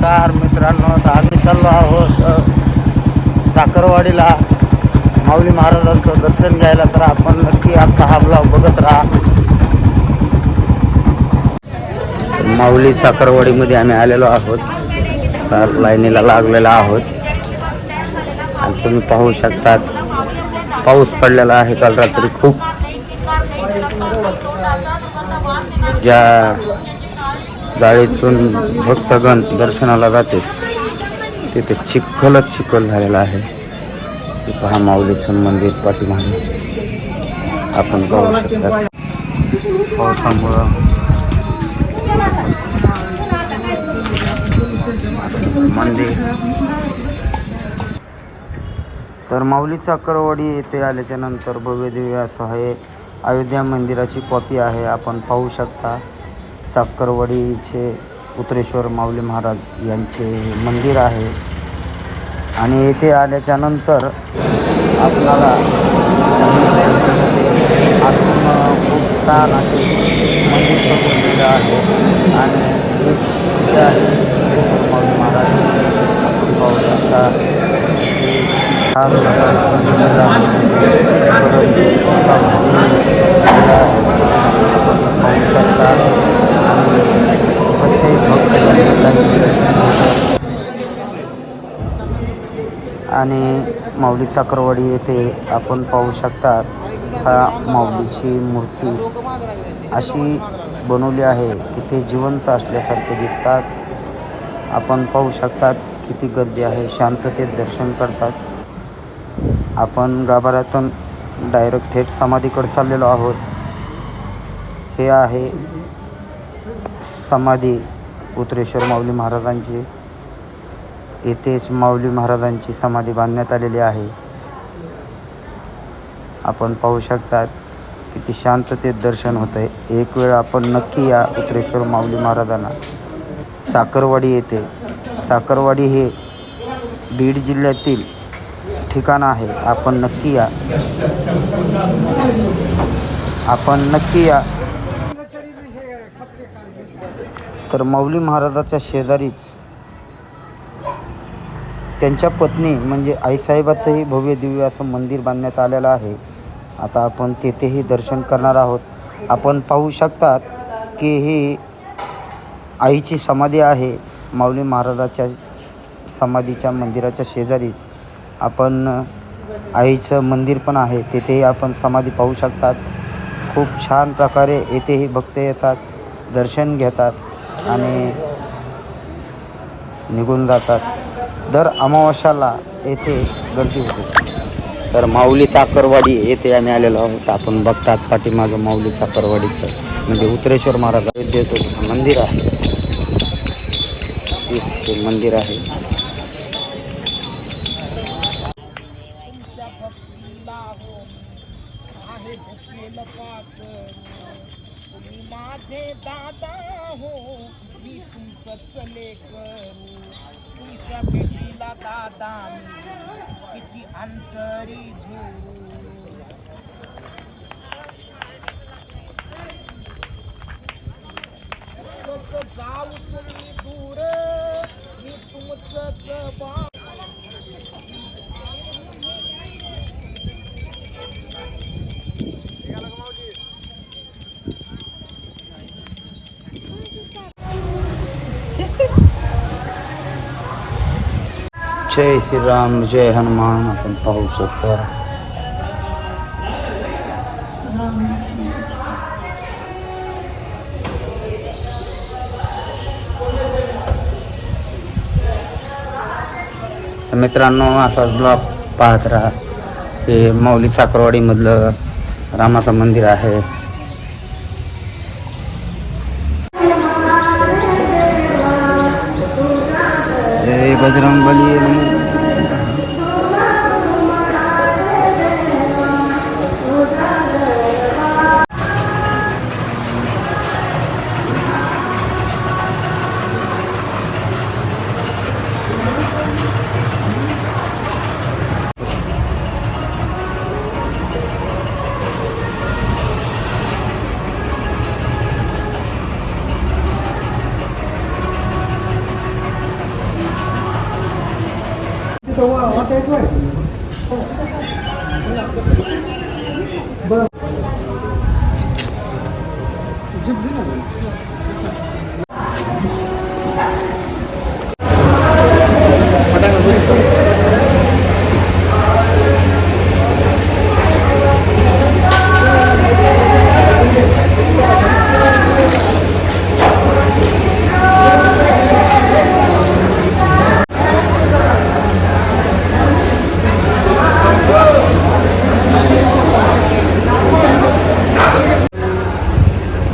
नमस्कार मित्रांनो तर आम्ही चाललो आहोत साखरवाडीला. माऊली महाराजांचं दर्शन घ्यायला तर आपण नक्की आमचा हा ब्लॉग बघत राहा. माऊली साखरवाडीमध्ये आम्ही आलेलो आहोत. तर लाईनीला लागलेला आहोत. आणि तुम्ही पाहू शकतात पाऊस पडलेला आहे काल रात्री खूप. ज्या गाडीतून भक्तगण दर्शनाला जाते. तिथे चिखलच चिखल झालेला आहे. ते पहा माऊलीचं मंदिर पाठीमागे. आपण पाहू शकता. पावसामुळं मंदिर. तर माऊलीचा चाकरवाडी येथे आल्याच्यानंतर भव्य दिव्य असं हे अयोध्या मंदिराची कॉपी आहे. आपण पाहू शकता. चाकरवाडीचे उत्रेश्वर माऊली महाराज यांचे मंदिर आहे. आणि येथे आल्याच्यानंतर आपल्याला आतून खूप छान असे मंदिर सजवलेलं आहे आणि उत्रेश्वर माऊली महाराज. आपण पाहू शकता. छान सजवलेलं आहे. माऊली चाकरवाडी येथे आपण पाहू शकता हा माऊलीची मूर्ती अशी बनवली आहे की ते जिवंत असल्यासारखे दिसतात. आपण पाहू शकतात किती गर्दी आहे शांततेत दर्शन करतात. आपण गाभाऱ्यातून डायरेक्ट थेट समाधीकडे चाललेलो आहोत. हे आहे समाधी उत्रेश्वर माऊली महाराजांची. येथेच माऊली महाराजांची समाधी बांधण्यात आलेली आहे. आपण पाहू शकतात किती शांततेत दर्शन होतं आहे एक वेळ आपण नक्की या उत्रेश्वर माऊली महाराजांना. चाकरवाडी येथे. चाकरवाडी हे बीड जिल्ह्यातील ठिकाण आहे. आपण नक्की या. आपण नक्की या. तर माऊली महाराजाच्या शेजारीच त्यांच्या पत्नी म्हणजे आईसाहेबाचंही भव्य दिव्य असं मंदिर बांधण्यात आलेलं आहे. आता आपण तेथेही दर्शन करणार आहोत. आपण पाहू शकतात की ही आईची समाधी आहे. माऊली महाराजाच्या समाधीच्या मंदिराच्या शेजारीच आपण आईचं मंदिर पण आहे. तेथेही आपण समाधी पाहू शकतात. खूप छान प्रकारे येथेही भक्त येतात दर्शन घेतात आणि निघून जातात. दर अमावस्याला येथे गर्दी होते. तर माऊली चाकरवाडी येथे आम्ही आलेलो आहोत. आपण बघतात पाठीमागं माऊली चाकरवाडीचं. म्हणजे उत्रेश्वर महाराज अयोध्येचं मंदिर आहे. तेच हे मंदिर आहे. हो माझे दादा हो मी तुमचंच लेकरू तुमच्या भेटीला दादा मी किती अंतरी झू जय श्रीराम जय हनुमान आपण पाहू शकतो. तर मित्रांनो असाच ब्लॉग पाहत राहा. हे मौली चाकरवाडीमधलं रामाचं मंदिर आहे. बजरंग बली जय बजरंगबली नमो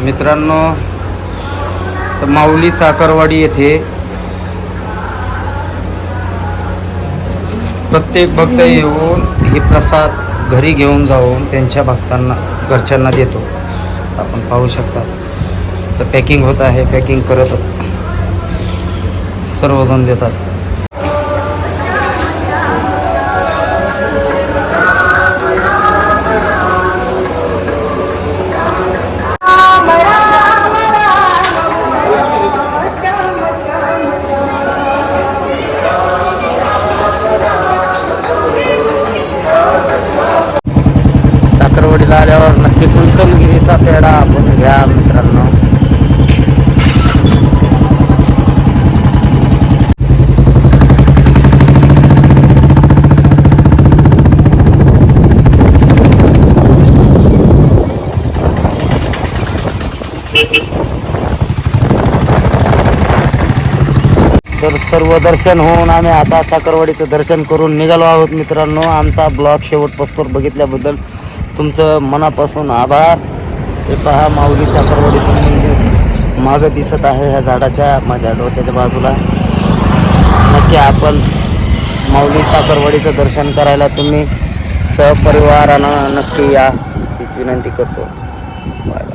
मित्रांनो तर माऊली चाकरवाडी येथे प्रत्येक भक्त येऊन हे प्रसाद घरी घेऊन जाऊन त्यांच्या भक्तांना घरच्यांना देतो. आपण पाहू शकता तर पॅकिंग होत आहे पॅकिंग करत सर्वजण देतात. तर सर्व दर्शन होऊन आम्ही आता साखरवाडीचं दर्शन करून निघालो आहोत मित्रांनो. आमचा ब्लॉग शेवटपासून बघितल्याबद्दल तुमचं मनापासून आभार. हे पहा माऊली साखरवाडीचं मंदिर मागं दिसत आहे ह्या झाडाच्या माझ्या डोक्याच्या बाजूला. नक्की आपण माऊली साखरवाडीचं दर्शन करायला तुम्ही सहपरिवारानं नक्की या विनंती करतो. बाय.